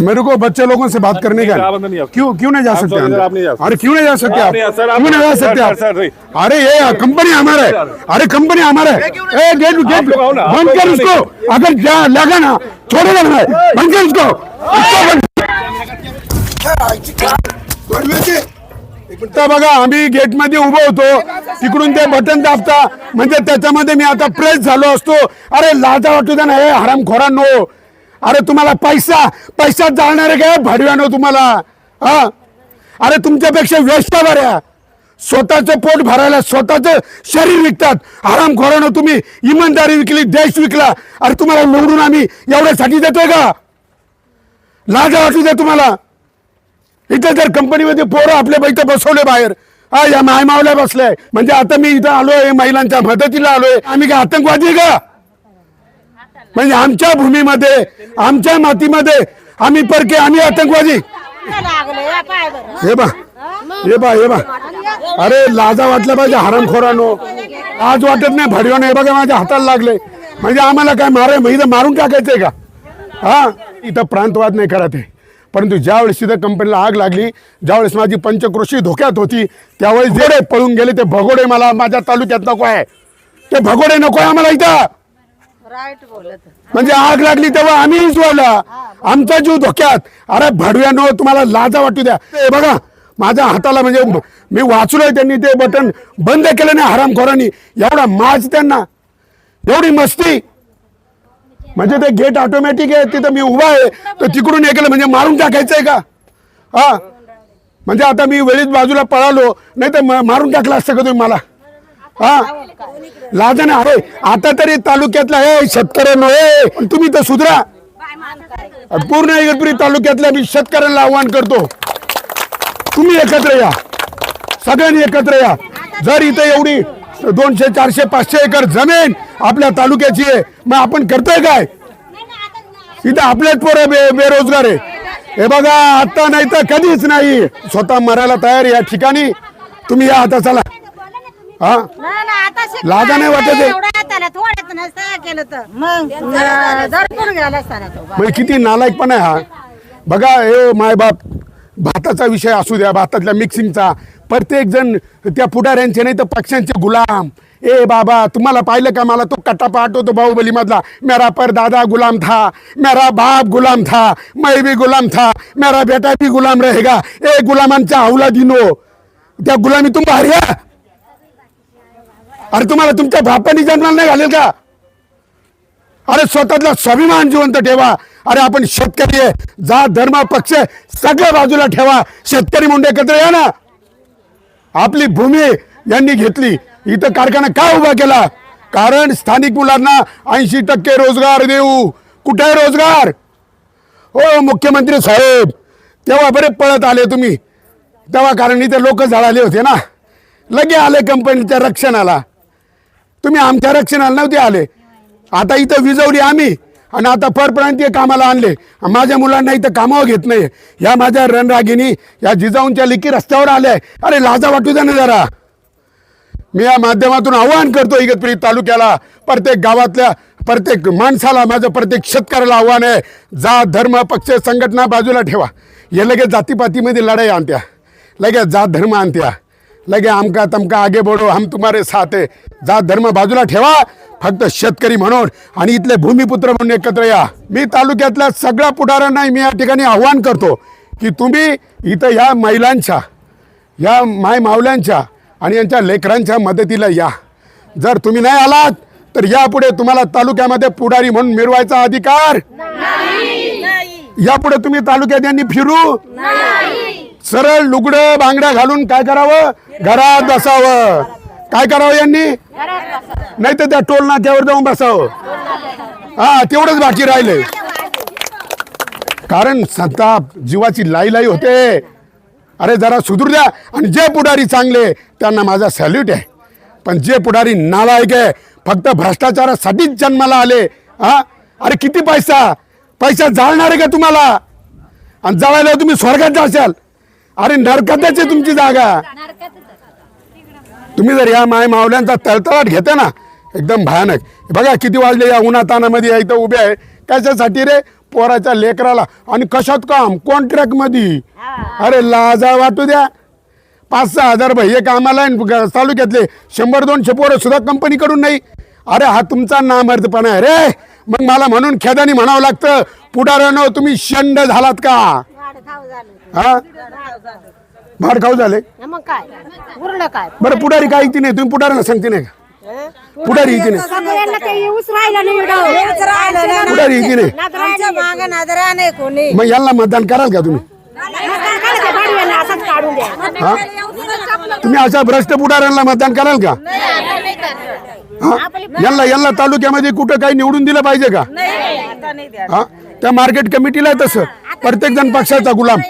मेरे को बच्चे लोगों से बात करने का आ सकते। क्यों क्यों नहीं जा सकते सर, अंदर? आप नहीं जा सकते। अरे क्यों नहीं जा सकते आप क्यों नहीं जा सकते। आप? अरे ये कंपनी हमारा है। अरे कंपनी हमारा है। ए गेट गेट बंद कर उसको। अगर जा लगा ना छोड़ेगा ना बंद कर उसको। बघा आम्ही गेटमध्ये उभं होतो. तिकडून ते बटन दाबता. म्हणजे त्याच्यामध्ये मी आता प्रेस झालो असतो. अरे लाजा वाटू द्या ना हे हराम खोरांनो अरे तुम्हाला पैसा पैसा जाणार काय भाडव्यानो तुम्हाला? हा? अरे तुमच्यापेक्षा व्यवस्था बऱ्या. स्वतःचं पोट भरायला स्वतःचं शरीर विकतात. आराम खोरानो तुम्ही. इमानदारी विकली देश विकला. अरे तुम्हाला निवडून आम्ही एवढ्यासाठी देतोय का? लाजा वाटू द्या तुम्हाला. इथं जर कंपनीमध्ये पोरं आपल्या इथं बसवले बाहेर हा या मायमावल्या बसल्या. म्हणजे आता मी इथं आलोय महिलांच्या मदतीला आलोय. आम्ही काय आतंकवादी का? म्हणजे आमच्या भूमीमध्ये आमच्या मातीमध्ये आम्ही परके आम्ही आतंकवादी. हे बा हे बा हे बा. अरे लाजा वाटलं पाहिजे हरामखोरानो. आज वाटत नाही भडव्यानं हे बघा माझ्या हाताला लागले. म्हणजे आम्हाला काय मारे इथं मारून टाकायचंय का? हा? इथं प्रांतवाद नाही करत आहे परंतु ज्यावेळेस तिथं कंपनीला आग लागली ज्यावेळेस माझी पंचक्रोशी धोक्यात होती त्यावेळेस जेडे पळून गेले ते भगोडे मला माझ्या तालुक्यात नको आहे. ते भगोडे नको आहे आम्हाला इथं. म्हणजे आग लागली तेव्हा आम्ही जोडला आमचा जीव धोक्यात. अरे भडव्यानो तुम्हाला लाजा वाटू द्या. हे बघा. माझ्या हाताला म्हणजे मी वाचलोय त्यांनी ते बटन बंद केलं नाही हरामखोरांनी एवढा माज त्यांना. एवढी मस्ती. म्हणजे ते गेट ऑटोमॅटिक आहे तिथं मी उभा आहे. तर तिकडून हे केलं म्हणजे मारून टाकायचंय का? हा. म्हणजे आता मी वेळीच बाजूला पळालो नाही तर म- मारून टाकलं असतं का तुम्ही मला? हा? लाजाने अरे आता तरी तालुक्यातला हे शेतकऱ्यांनो हे पण तुम्ही तर सुधरा. पूर्ण इगतपुरी तालुक्यातल्या मी शेतकऱ्यांना आव्हान करतो. तुम्ही एकत्र या. सगळ्यांनी एकत्र या. जर इथं एवढी दोनशे चारशे पाचशे एकर जमीन आपल्या तालुक्याची आहे मग आपण करतोय काय? इथं आपलेच पोरं बे बेरोजगार आहे. हे बघा आता नाही तर कधीच नाही. स्वतः मरायला तयार या ठिकाणी. तुम्ही या आता चला. हा? नाही ना आता शिकला लाजा नाही वाटत आहे. एवढा त्याला थोड्यात नसता केलं तर. मग दडपून गेला असताना तो. म्हणजे किती नालायक पण आहे हा. बघा हे मायबाप भाताचा विषय असू द्या भातातल्या मिक्सिंगचा. प्रत्येक जण त्या पुढाऱ्यांचे नाही तर पक्षांचे गुलाम. ए बाबा तुम्हाला पाहिलं का मला तो कट्टापा आठवतो बाहुबली मधला मेरा पर दादा गुलाम था मेरा बाप गुलाम था मैं भी गुलाम था मेरा बेटा भी गुलाम रहेगा. ए गुलामांच्या औलादीनो त्या गुलामी तुम बाहेर या अरे तुम्हाला तुमच्या बापानी जन्माला नाही घालेल का? अरे स्वतःतला स्वाभिमान जिवंत ठेवा. अरे आपण शेतकरी आहे. जात धर्म पक्ष सगळ्या बाजूला ठेवा. शेतकरी मुंडे एकत्र या ना. आपली भूमी यांनी घेतली. इथं कारखाना का उभा केला? कारण स्थानिक मुलांना ऐंशी टक्के रोजगार देऊ. कुठे आहे रोजगार? हो मुख्यमंत्री साहेब तेव्हा बरे पळत आले तुम्ही. तेव्हा कारण इथे लोक झाडाले होते ना. लगे आले कंपनीच्या रक्षणाला. तुम्ही आमच्या रक्षणाला नव्हते आले. आता इथं विजवली आम्ही आणि आता परप्रांतीय कामाला आणले. माझ्या मुलांना इथं कामावर घेत नाही या माझ्या रणरागिनी या जिजाऊंच्या लिखी रस्त्यावर आल्या अरे लाजा वाटू द्या ना जरा. मी या माध्यमातून आवाहन करतो इगतपुरी तालुक्याला प्रत्येक गावातल्या प्रत्येक माणसाला माझं प्रत्येक शेतकऱ्याला आव्हान आहे. जात धर्म पक्ष संघटना बाजूला ठेवा. हे लगेच जातीपातीमध्ये लढाई आणत्या. लगेच जात धर्म आणत्या. लगे आमका तमका आगे बढो हम तुम्हारे साथ आहे जात धर्म बाजूला ठेवा फक्त शेतकरी म्हणून. आणि इथले भूमिपुत्र म्हणून एकत्र या. मी तालुक्यातल्या सगळ्या पुढाऱ्यांना मी या ठिकाणी आव्हान करतो की तुम्ही इथं या महिलांच्या या माय मावल्यांच्या आणि यांच्या लेकरांच्या मदतीला या. जर तुम्ही नाही आलात तर यापुढे तुम्हाला तालुक्यामध्ये पुढारी म्हणून मिरवायचा अधिकार? यापुढे तुम्ही तालुक्यात यांनी फिरू? सरळ लुगडं बांगड्या घालून काय करावं? घरात बसावं. काय करावं यांनी? नाही तर त्या टोल नाक्यावर जाऊन बसावं. हा तेवढंच बाकी राहिले कारण संताप जीवाची लाई लाई होते. अरे जरा सुधरू द्या. आणि जे पुढारी चांगले त्यांना माझा सॅल्यूट आहे. पण जे पुढारी नालायक आहे फक्त भ्रष्टाचारासाठीच जन्माला आले. हा? अरे किती पैसा? पैसा जाळणार आहे का तुम्हाला? आणि जळायला तुम्ही स्वर्गात जाशाल. अरे नरकातच आहे तुमची जागा. तुम्ही जर या माय मावल्यांचा तळतळाट घेता ना एकदम भयानक. बघा किती वाजले या उन्हातानामध्ये या इथं उभे आहे. कशासाठी रे? पोराच्या लेकराला. आणि कशात काम? कॉन्ट्रॅक्टमध्ये अरे लाजा वाटू द्या. पाच सहा हजार भैये कामाला आहे, तालुक्यातले. शंभर दोनशे पोरं सुद्धा कंपनीकडून नाही. अरे हा तुमचा नामर्दपणा आहे रे. मग मला म्हणून खेदानी म्हणावं लागतं पुढाऱ्यानं तुम्ही शंड झालात का? हा? भाड खाऊ झाले? मग काय? उरलं काय? बरं पुढारी काय ऐकते नाही तुम्ही पुढाऱ्याला सांगते नाही का? पुढारी येते नाही. सगळ्यांना ते येऊच राहिलं नाही राहिलं पुढारी येते नाही. आमच्या माग नादरा नाही कोणी. मग यांना मतदान कराल का तुम्ही? असंच काढून द्या. हा? तुम्ही अशा भ्रष्ट पुढाऱ्यांना मतदान कराल का? हा? यांना यांना तालुक्यामध्ये कुठं काही निवडून दिलं पाहिजे का? हा? त्या मार्केट कमिटीला तसं. प्रत्येक जण पक्षाचा गुलाम.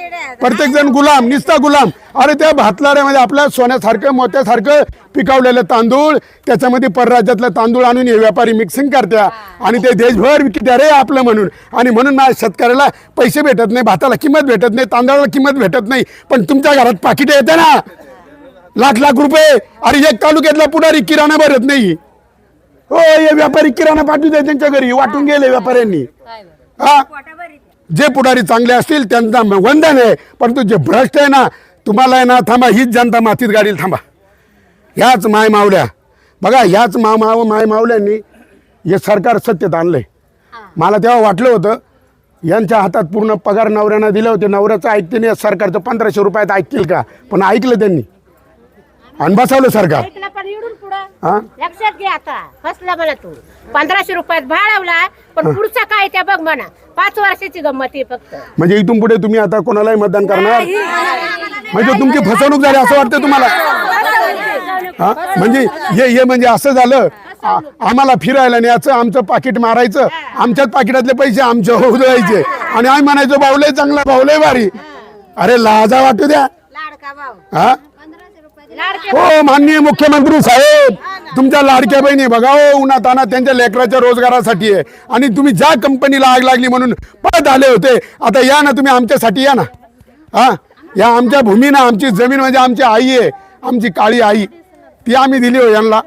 प्रत्येक जण गुलाम निस्ता गुलाम. अरे त्या भातलाऱ्यामध्ये आपल्या सोन्यासारखं मोत्यासारखं पिकवलेलं तांदूळ त्याच्यामध्ये परराज्यातलं तांदूळ आणून हे व्यापारी मिक्सिंग करत्या. आणि ते देशभर विकत्या रे आपलं म्हणून. आणि म्हणून माझ्या शेतकऱ्याला पैसे भेटत नाही भाताला किंमत भेटत नाही तांदळाला किंमत भेटत नाही. पण तुमच्या घरात पाकिटे येते ना. लाख लाख रुपये. अरे एक तालुक्यातला पुढारी किराणा भरत नाही. हो हे व्यापारी किराणा पाठवू दे त्यांच्या घरी. वाटून गेले व्यापाऱ्यांनी. हा? जे पुढारी चांगले असतील त्यांना वंदन आहे. परंतु जे भ्रष्ट आहे ना तुम्हाला आहे ना थांबा हीच जनता मातीत गाडील थांबा. ह्याच माय मावल्या. बघा ह्याच मा माव माय मावल्यांनी हे सरकार सत्तेत आणलंय. मला तेव्हा वाटलं होतं यांच्या हातात पूर्ण पगार नवऱ्यांना दिले होते. नवऱ्याचं ऐकते नाही सरकारचं पंधराशे रुपयात ऐकतील का? पण ऐकलं त्यांनी. आणि बसवलं सरकार. हा? लक्षात घे आता. फसला मला तू. पंधराशे रुपयात भाडवला पण पुढचा काय त्या बघ म्हणा. पाच वर्षाची गंमत आहे फक्त. म्हणजे इथून पुढे तुम्ही आता कोणालाही मतदान करणार? म्हणजे तुमची फसवणूक झाली असं वाटतं तुम्हाला? हा? म्हणजे हे हे म्हणजे असं झालं आ- आम्हाला फिरायला न्यायचं आमचं पाकिट मारायचं आमच्याच पाकिटातले पैसे आमच्या होऊ द्यायचे. आणि आम्ही म्हणायचो बावले चांगला बावले भारी. अरे लाजा वाटू द्या. लाडका भाऊ. हा? हो माननीय मुख्यमंत्री साहेब तुमच्या लाडक्या बहिणी बघा हो उन्हात आणा त्यांच्या लेकराच्या रोजगारासाठी आहे. आणि तुम्ही ज्या कंपनीला आग लागली म्हणून परत आले होते आता या ना तुम्ही आमच्यासाठी या ना. हा? या आमच्या भूमीनं आमची जमीन म्हणजे आमची आई आहे आमची काळी आई. ती आम्ही दिली हो यांना.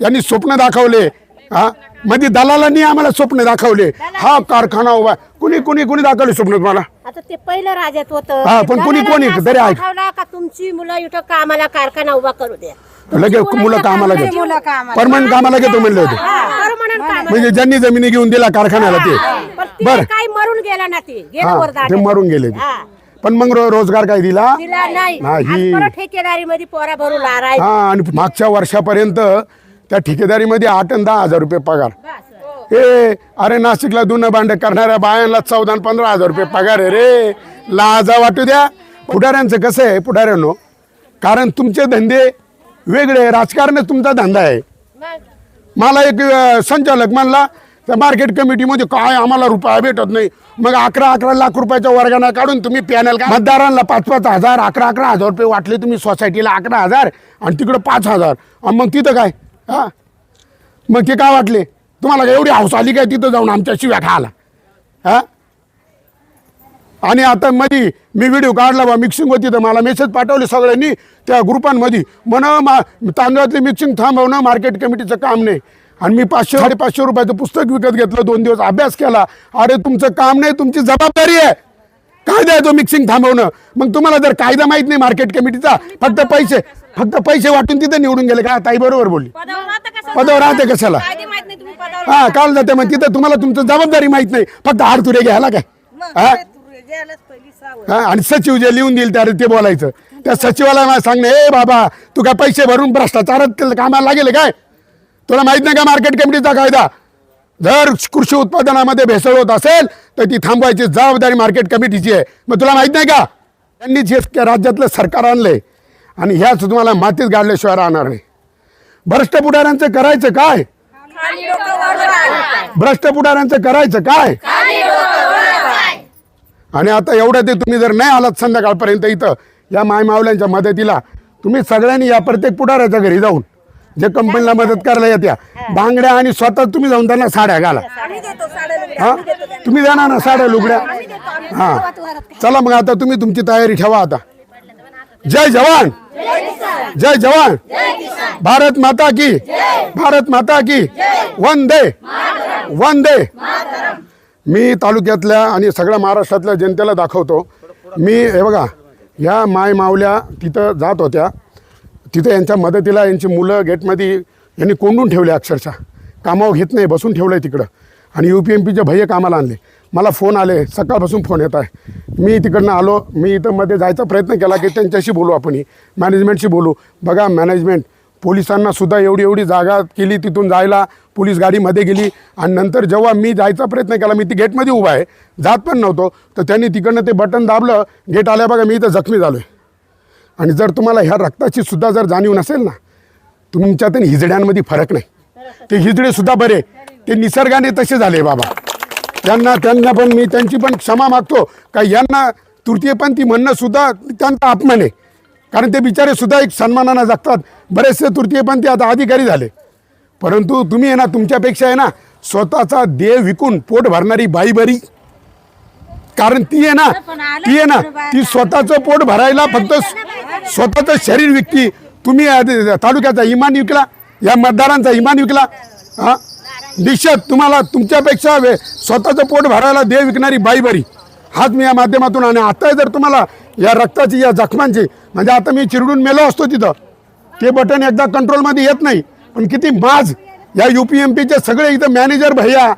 यांनी स्वप्न दाखवले. हा? मध्ये दलालांनी आम्हाला स्वप्न दाखवले. हा कारखाना उभा कुणी कुणी कुणी दाखवले स्वप्न तुम्हाला? आता ते पहिलं राजात होत. हा, पण कोणी- कोणी तरी ऐक. का तुमची मुलं इथं कामाला कारखाना उभा करू द्या? लगेच मुलं कामाला घेतो परमनंट कामाला घेतो म्हणले होते. म्हणजे ज्यांनी जमिनी घेऊन दिला कारखान्याला ते. पण ते बर. काय मरून गेला ना ते. गेलं हा ते. मरून गेले ते. हा. पण मग रो- रोजगार काय दिला? तिला नाही. नाही. आज परत ठेकेदारी मध्ये पोरा भरू लाराय हा आणि मागच्या वर्षापर्यंत त्या ठेकेदारीमध्ये आठ आणि दहा हजार रुपये पगार. हे अरे नाशिकला दुनं भांड करणाऱ्या बायांना चौदा पंधरा हजार रुपये पगार आहे रे. लाजा वाटू द्या. पुढाऱ्यांचं कसं आहे पुढाऱ्यांनो? कारण तुमचे धंदे वेगळे राजकारण राजकारणच तुमचा धंदा आहे. मला एक संचालक म्हणला तर मार्केट कमिटीमध्ये काय आम्हाला रुपया भेटत नाही. मग अकरा अकरा लाख रुपयाच्या वर्गाना काढून तुम्ही पॅनल का? मतदारांना पाच पाच हजार अकरा अकरा हजार रुपये वाटले तुम्ही सोसायटीला अकरा हजार आणि तिकडं पाच हजार. मग तिथं काय? हां? मग ते काय वाटले? तुम्हाला काय एवढी हौस आली काय तिथं जाऊन आमच्या शिव्या खायला? हा? आणि आता मध्ये मी व्हिडिओ काढला बा मिक्सिंग होती तर मला मेसेज पाठवले सगळ्यांनी त्या ग्रुपांमध्ये. म्हण मा तांदळातली मिक्सिंग थांबवणं मार्केट कमिटीचं काम नाही. आणि मी पाचशे साडेपाचशे रुपयाचं पुस्तक विकत घेतलं दोन दिवस अभ्यास केला. अरे तुमचं काम नाही तुमची जबाबदारी आहे. कायदा आहे तो मिक्सिंग थांबवणं. मग तुम्हाला जर कायदा माहीत नाही मार्केट कमिटीचा फक्त पैसे फक्त पैसे वाटून तिथे निवडून गेले. का ताई बरोबर बोलली. पदावर राहते कशाला हा काल जाते मग तिथं तुम्हाला तुमचं जबाबदारी माहीत नाही. फक्त हार तुरे घ्यायला काय? हा? हा, आणि सचिव जे लिहून देईल त्या ते बोलायचं. त्या सचिवाला मला सांगणे ए बाबा तू काय पैसे भरून भ्रष्टाचारात कामाला लागेल काय? तुला माहीत नाही का मार्केट कमिटीचा कायदा? जर कृषी उत्पादनामध्ये भेसळ होत असेल तर ती थांबवायची जबाबदारी मार्केट कमिटीची आहे. मग तुला माहीत नाही का? त्यांनी जे राज्यातलं सरकार आणलंय. आणि ह्याच तुम्हाला मातीत गाडल्याशिवाय राहणार नाही. भ्रष्ट पुढाऱ्यांचं करायचं काय? भ्रष्ट पुढाऱ्यांचं करायचं काय? आणि आता एवढं ते तुम्ही जर नाही आलात संध्याकाळपर्यंत इथं या मायमावल्यांच्या मदतीला तुम्ही सगळ्यांनी या प्रत्येक पुढाऱ्याच्या घरी जाऊन जे कंपनीला मदत करायला येत्या बांगड्या आणि स्वतः तुम्ही जाऊन त्यांना साड्या घाला. हा? तुम्ही देणार ना साड्या लुगड्या? हा. चला मग आता तुम्ही तुमची तयारी ठेवा आता. जय जवान। जय जवान। भारत माता की। भारत माता की। वंदे। वंदे। मी तालुक्यातल्या आणि सगळ्या महाराष्ट्रातल्या जनतेला दाखवतो. मी हे बघा ह्या माय मावल्या तिथं जात होत्या. तिथं यांच्या मदतीला यांची मुलं गेटमध्ये यांनी कोंडून ठेवले अक्षरशः. कामावर घेत नाही बसून ठेवलं आहे तिकडं. आणि यू पी एम पीचे भैया कामाला आणले. मला फोन आले सकाळपासून फोन येत आहे. मी तिकडनं आलो मी इथं मध्ये जायचा प्रयत्न केला की त्यांच्याशी बोलू आपण. मॅनेजमेंटशी बोलू. बघा मॅनेजमेंट पोलिसांना सुद्धा एवढी एवढी जागा केली तिथून जायला. पोलीस गाडीमध्ये गेली. आणि नंतर जेव्हा मी जायचा प्रयत्न केला मी ती गेटमध्ये उभा आहे. जात पण नव्हतो. तर त्यांनी तिकडनं ते बटन दाबलं. गेट आल्या बघा मी इथं जखमी झालो आहे आणि जर तुम्हाला ह्या रक्ताची सुद्धा जर जाणीव नसेल ना तुमच्यात आणि हिजड्यांमध्ये फरक नाही. ते हिजडेसुद्धा बरे. ते निसर्गाने तसे झाले बाबा. त्यांना त्यांना पण मी त्यांची पण क्षमा मागतो. का यांना तृतीयपंथी म्हणणं सुद्धा त्यांचा अपमान. आहे कारण ते बिचारे सुद्धा एक सन्मानानं जगतात. बरेचसे तृतीयपंथी आता अधिकारी झाले. परंतु तुम्ही आहे ना तुमच्यापेक्षा आहे ना स्वतःचा देह विकून पोट भरणारी बाई बरी. कारण ती आहे ना ती आहे ना ती स्वतःचं पोट भरायला फक्त स्वतःचं शरीर विकती. तुम्ही तालुक्याचा इमान विकला या मतदारांचा इमान विकला हा? निश्चित तुम्हाला तुमच्यापेक्षा वे- स्वतःचं पोट भरायला देव विकणारी बाई बरी. हाच मी या माध्यमातून आणि आता जर तुम्हाला या रक्ताची या जखमांची म्हणजे आता मी चिरडून मेलो असतो तिथं ते बटन एकदा कंट्रोलमध्ये येत नाही. पण किती माज या यू पी एम पीचे सगळे इथं मॅनेजर भैया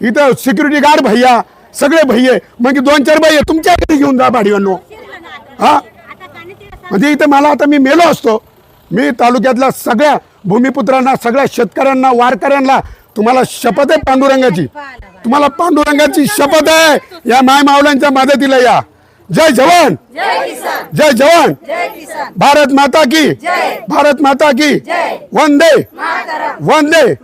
इथं सिक्युरिटी गार्ड भैया सगळे भैये मग दोन चार भैया तुमच्याकडे घेऊन जा भाडीवांनो हा? म्हणजे इथं मला आता मी मेलो असतो. मी तालुक्यातल्या सगळ्या भूमिपुत्रांना सगळ्या शेतकऱ्यांना वारकऱ्यांना तुम्हाला शपथ आहे पांडुरंगाची. तुम्हाला पांडुरंगाची शपथ आहे. या माय मावल्यांच्या मदतीला या. जय जवान. जय जवान. भारत माता की. भारत माता की. वंदे. वंदे.